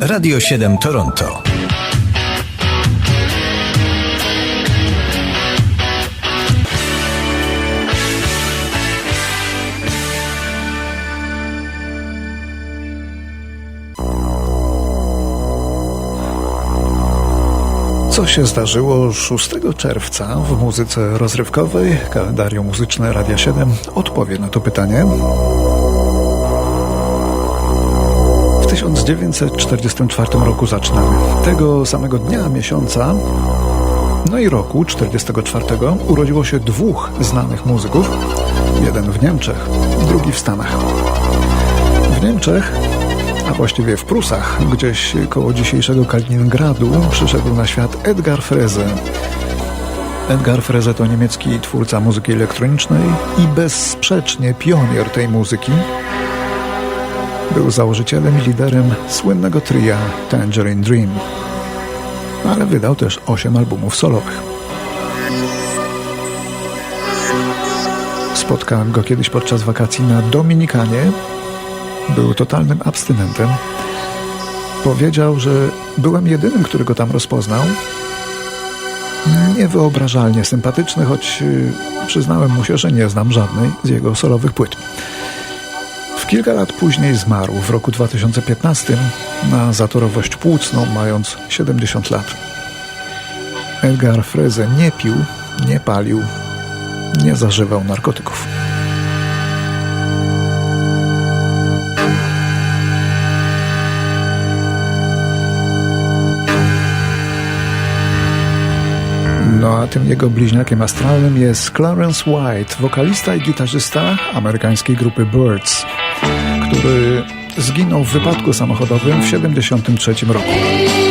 Radio 7 Toronto. Co się zdarzyło 6 czerwca w muzyce rozrywkowej? Kalendarium muzyczne Radia 7 odpowie na to pytanie. 1944 roku zaczynamy. Tego samego dnia, miesiąca, no i roku 44 urodziło się dwóch znanych muzyków. Jeden w Niemczech, drugi w Stanach. W Niemczech a właściwie w Prusach, gdzieś koło dzisiejszego Kaliningradu, przyszedł na świat Edgar Freze. Edgar Freze to niemiecki twórca muzyki elektronicznej i bezsprzecznie pionier tej muzyki. Był założycielem i liderem słynnego tria Tangerine Dream, ale wydał też 8 albumów solowych. Spotkałem go kiedyś podczas wakacji na Dominikanie, był totalnym abstynentem. Powiedział, że byłem jedynym, który go tam rozpoznał. Niewyobrażalnie sympatyczny, choć y, przyznałem mu się, że nie znam żadnej z jego solowych płyt. Kilka lat później zmarł w roku 2015 na zatorowość płucną, mając 70 lat. Edgar Freze nie pił, nie palił, nie zażywał narkotyków. No a tym jego bliźniakiem astralnym jest Clarence White, wokalista i gitarzysta amerykańskiej grupy Birds, który zginął w wypadku samochodowym w 1973 roku.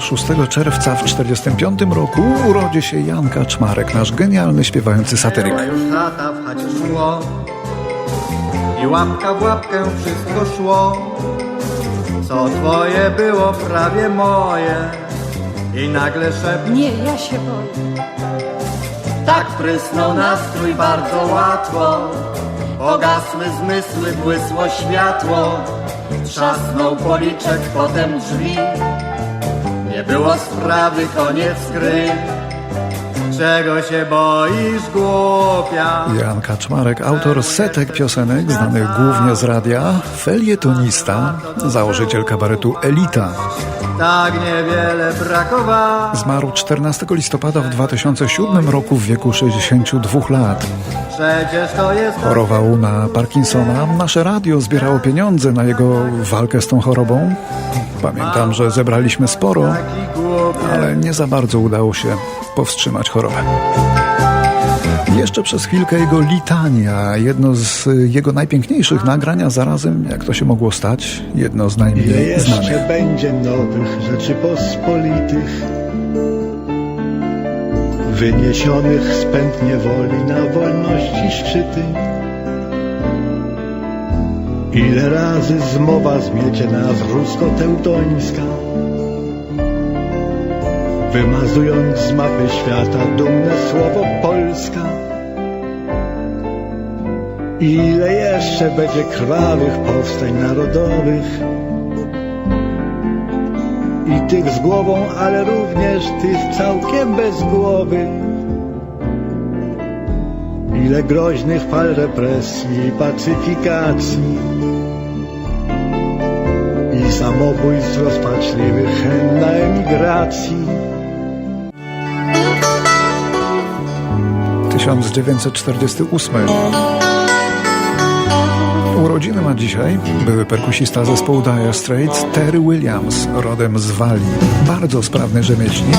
A 6 czerwca w 1945 roku urodzi się Jan Kaczmarek, nasz genialny śpiewający satyryk. Już lata w chacie szło. I łapka w łapkę wszystko szło. Co twoje było prawie moje. I nagle szept Nie, ja się boję. Tak prysnął nastrój bardzo łatwo. Pogasły zmysły, błysło światło. Trzasnął policzek, potem drzwi Nie było sprawy, koniec gry Czego się boisz, głupia? Jan Kaczmarek, autor setek piosenek znanych głównie z radia, felietonista, założyciel kabaretu Elita. Tak niewiele brakowało Zmarł 14 listopada w 2007 roku w wieku 62 lat. Przecież to jest Chorował na Parkinsona. Nasze radio zbierało pieniądze na jego walkę z tą chorobą. Pamiętam, że zebraliśmy sporo, ale nie za bardzo udało się powstrzymać chorobę. Jeszcze przez chwilkę jego litania, jedno z jego najpiękniejszych nagrań, a zarazem, jak to się mogło stać, jedno z Ile najmniej jeszcze znanych. będzie nowych Rzeczypospolitych? Wyniesionych z pęd niewoli na wolności szczyty. Ile razy zmowa zmiecie nas rusko-teutońska Wymazując z mapy świata dumne słowo Polska Ile jeszcze będzie krwawych powstań narodowych i tych z głową, ale również tych całkiem bez głowy. Ile groźnych fal represji i pacyfikacji i samobójstw rozpaczliwych chęt na emigracji. 1948. Urodziny ma dzisiaj były perkusista zespołu Dire Straits Terry Williams, rodem z Walii. Bardzo sprawny rzemieślnik.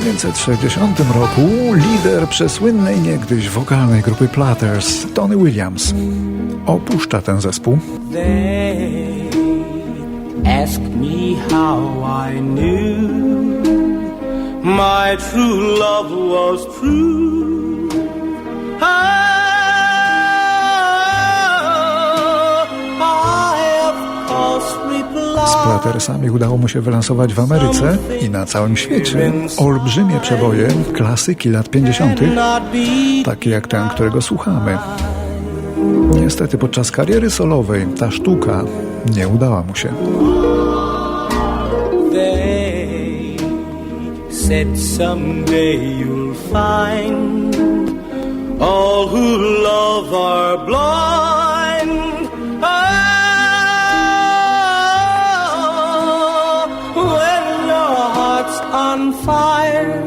1960 roku lider przesłynnej niegdyś wokalnej grupy Platters, Tony Williams, opuszcza ten zespół. My true love was true. I Z Plattersami udało mu się wylansować w Ameryce i na całym świecie olbrzymie przeboje klasyki lat 50., Not be takie jak ten, którego słuchamy. Niestety podczas kariery solowej ta sztuka nie udała mu się. Said someday you'll find all who love are blind. Fire,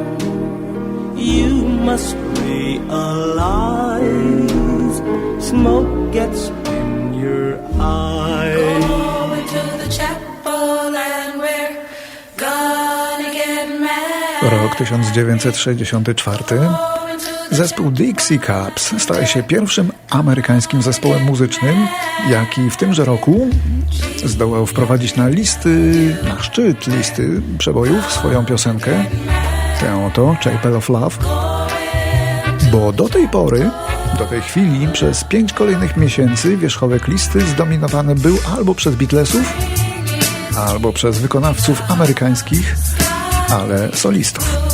you must realize smoke gets in your eyes. Going to the chapel and we're gonna get married. Rok 1964. Zespół Dixie Cups staje się pierwszym amerykańskim zespołem muzycznym, jaki w tymże roku zdołał wprowadzić na listy, na szczyt listy przebojów swoją piosenkę, tę oto Chapel of Love, bo do tej pory, do tej chwili, przez pięć kolejnych miesięcy wierzchołek listy zdominowany był albo przez Beatlesów, albo przez wykonawców amerykańskich, ale solistów.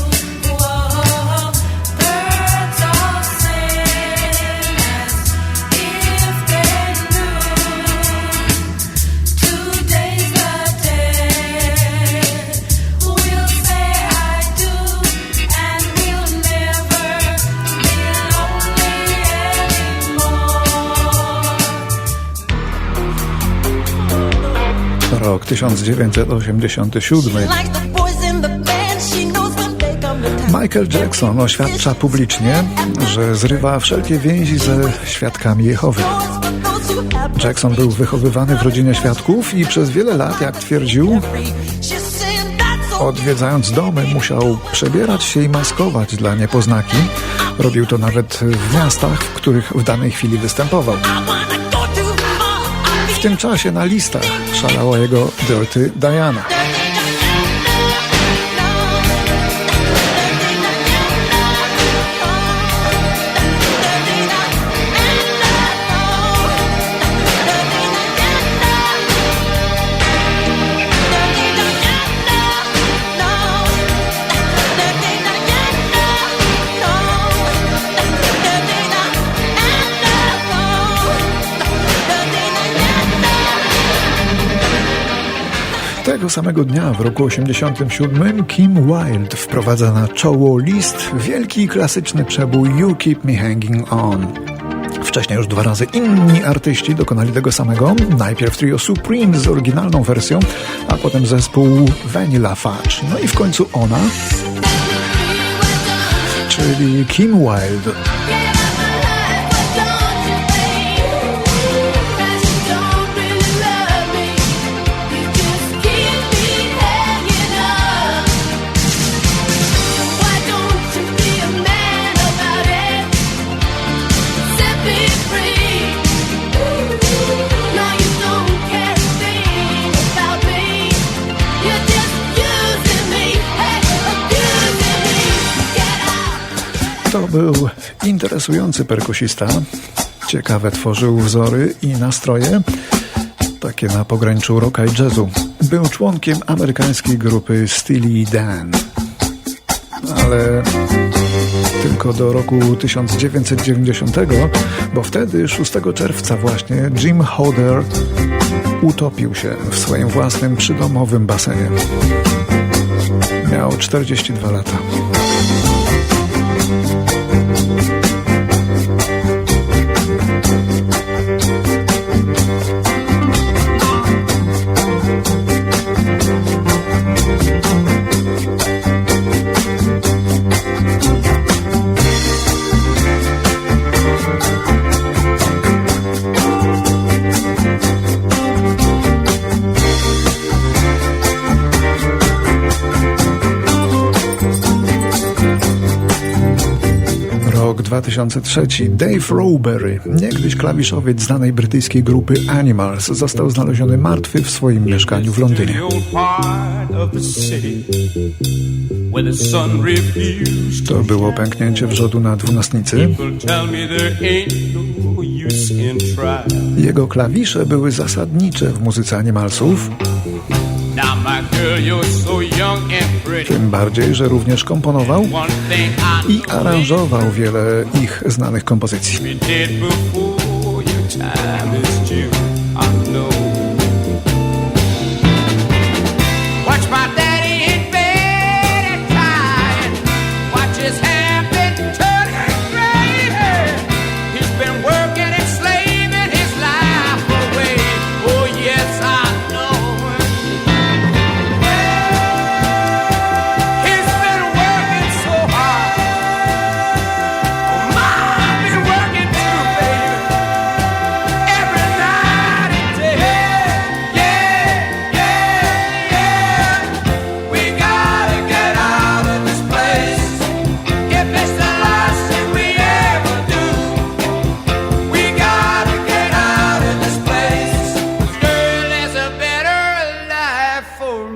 1987. Michael Jackson oświadcza publicznie, że zrywa wszelkie więzi ze świadkami Jehowy. Jackson był wychowywany w rodzinie świadków i przez wiele lat, jak twierdził, odwiedzając domy, musiał przebierać się i maskować dla niepoznaki. Robił to nawet w miastach, w których w danej chwili występował. Tym czasie na listach szalała jego Dirty Diana. Tego samego dnia w roku 87 Kim Wilde wprowadza na czoło list wielki klasyczny przebój You Keep Me Hanging On. Wcześniej już dwa razy inni artyści dokonali tego samego. Najpierw trio Supreme z oryginalną wersją, a potem zespół Vanilla Fudge. No i w końcu ona, czyli Kim Wilde. To był interesujący perkusista. Ciekawe tworzył wzory i nastroje, takie na pograniczu rocka i jazzu. Był członkiem amerykańskiej grupy Steely Dan. Ale tylko do roku 1990, bo wtedy 6 czerwca właśnie Jim Hodder utopił się w swoim własnym przydomowym basenie. Miał 42 lata. Thank you. 2003. Dave Rowery, niegdyś klawiszowiec znanej brytyjskiej grupy Animals, został znaleziony martwy w swoim mieszkaniu w Londynie. To było pęknięcie wrzodu na dwunastnicy. No. Jego klawisze były zasadnicze w muzyce Animalsów, Now, my girl, you're so. Tym bardziej, że również komponował i aranżował wiele ich znanych kompozycji.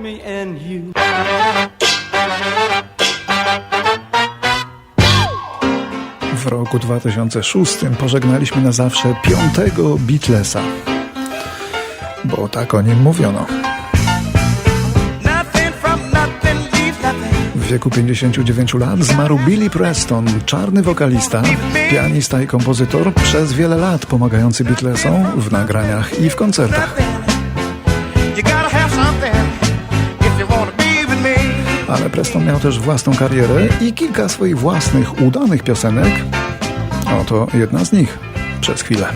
Me and you. W roku 2006 pożegnaliśmy na zawsze piątego Beatlesa, bo tak o nim mówiono. W wieku 59 lat zmarł Billy Preston, czarny wokalista, pianista i kompozytor, przez wiele lat pomagający Beatlesom w nagraniach i w koncertach. You gotta have something Ale Preston miał też własną karierę i kilka swoich własnych udanych piosenek. Oto jedna z nich przez chwilę.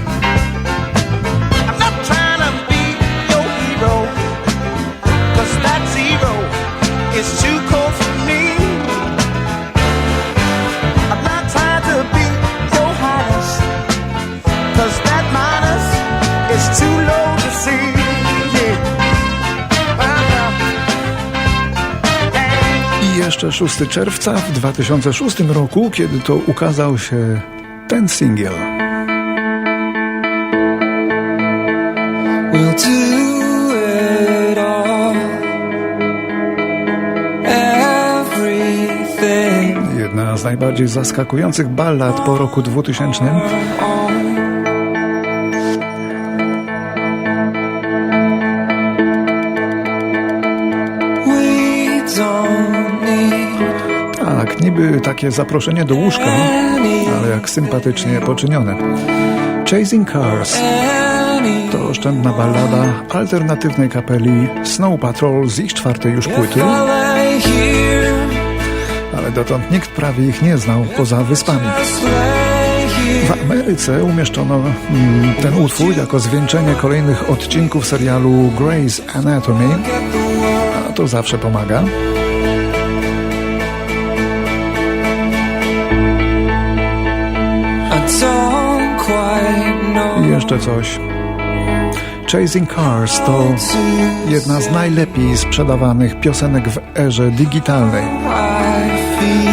Jeszcze 6 czerwca w 2006 roku, kiedy to ukazał się ten singiel. We'll Jedna z najbardziej zaskakujących ballad po roku 2000. niby takie zaproszenie do łóżka, ale jak sympatycznie poczynione. Chasing Cars to oszczędna ballada alternatywnej kapeli Snow Patrol z ich czwartej już płyty, ale dotąd nikt prawie ich nie znał poza wyspami. W Ameryce umieszczono mm, ten utwór jako zwieńczenie kolejnych odcinków serialu Grey's Anatomy, a to zawsze pomaga. Jeszcze coś. Chasing Cars to jedna z najlepiej sprzedawanych piosenek w erze digitalnej,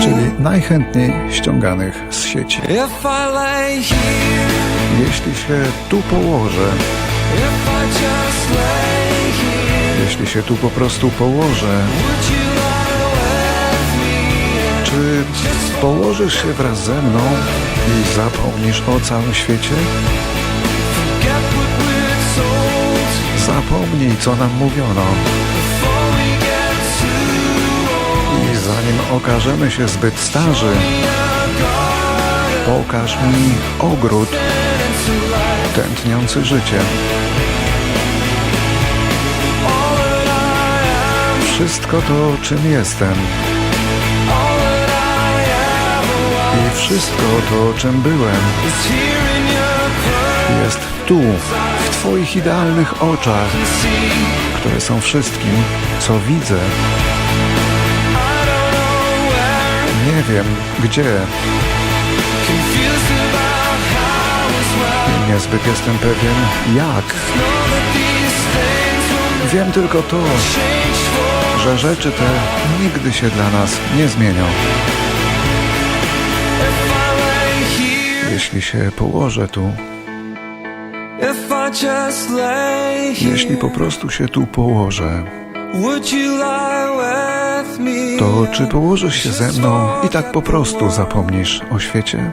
czyli najchętniej ściąganych z sieci. Jeśli się tu położę, jeśli się tu po prostu położę, czy położysz się wraz ze mną i zapomnisz o całym świecie? Zapomnij, co nam mówiono. I zanim okażemy się zbyt starzy, pokaż mi ogród tętniący życie. Wszystko to, czym jestem. I wszystko to, czym byłem, jest tu, Twoich idealnych oczach, które są wszystkim, co widzę. Nie wiem, gdzie. Niezbyt jestem pewien, jak. Wiem tylko to, że rzeczy te nigdy się dla nas nie zmienią. jeśli się położę tu, jeśli po prostu się tu położę, to czy położysz się ze mną i tak po prostu zapomnisz o świecie?